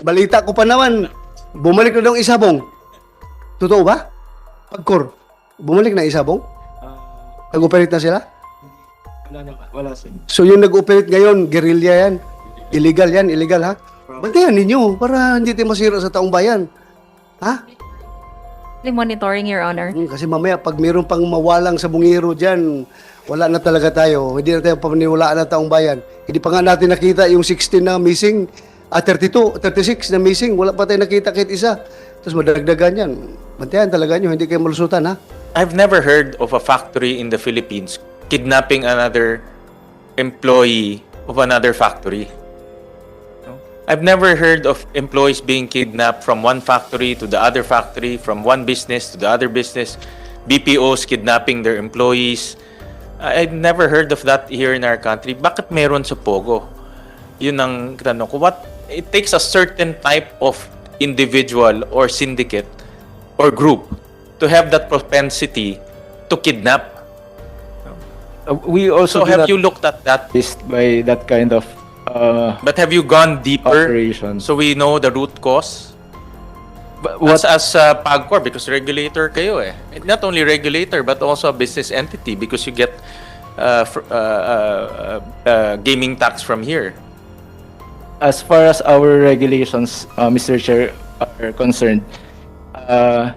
Balita ko pa naman, bumalik na daw isabong. Totoo ba? Pagkor, bumalik na isabong? Nag-operate na sila? Wala naman. Wala sir. So yung nag-operate ngayon, guerrilla yan. Illegal yan, illegal ha? Bantayan ninyo para hindi tayo masira sa taong bayan. Ha? monitoring, Your Honor. Hmm, Kasi mamaya, pag mayroon pang mawalang sa bungiro dyan, wala na talaga tayo. Hindi na tayo paniwalaan ng taong bayan. Hindi pa nga natin nakita yung 16 na missing, ah, 32, 36 na missing. Wala pa tayo nakita kahit isa. Tapos madagdagan yan. Bantayan talaga nyo, hindi kayo malusutan ha? I've never heard of a factory in the Philippines kidnapping another employee of another factory. I've never heard of employees being kidnapped from one factory to the other factory, from one business to the other business, BPOs kidnapping their employees. I've never heard of that here in our country. Bakit meron sa Pogo? Yun ang tanong ko. What, it takes a certain type of individual or syndicate or group to have that propensity to kidnap. Uh, we also So have you looked at that? by that kind of uh, But have you gone deeper operation. so we know the root cause? But As, what as uh, PAGCOR, because regulator kayo eh. Not only regulator, but also a business entity because you get uh, fr- uh, uh, uh, gaming tax from here. As far as our regulations, uh, Mr. Chair, are concerned, uh,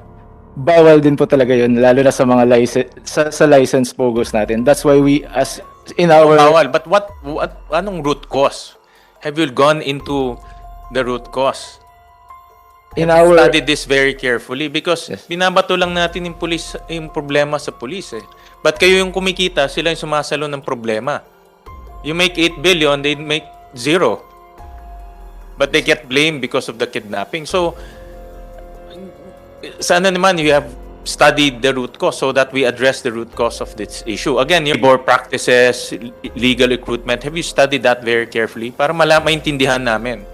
bawal din po talaga yun, lalo na sa mga license, sa, sa license pogos natin. That's why we, as in our, Bawal. But what, what, anong root cause? Have you gone into the root cause? in Have our, studied this very carefully because Yes. binabato lang natin yung pulis yung problema sa pulis eh. But kayo yung kumikita, sila yung sumasalo ng problema. You make 8 billion, they make zero. But they get blamed because of the kidnapping. So sana naman you have studied the root cause so that we address the root cause of this issue. Again, your labor practices, legal recruitment, have you studied that very carefully para mala maintindihan namin?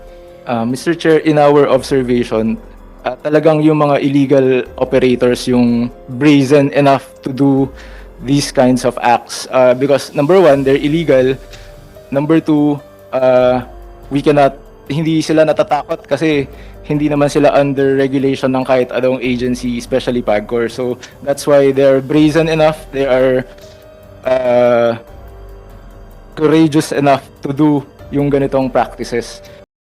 uh, Mr. Chair, in our observation, uh, talagang yung mga illegal operators yung brazen enough to do these kinds of acts. Uh, because number one, they're illegal. Number two, uh, we cannot, hindi sila natatakot kasi hindi naman sila under regulation ng kahit anong agency, especially PAGCOR. So that's why they're brazen enough, they are uh, courageous enough to do yung ganitong practices.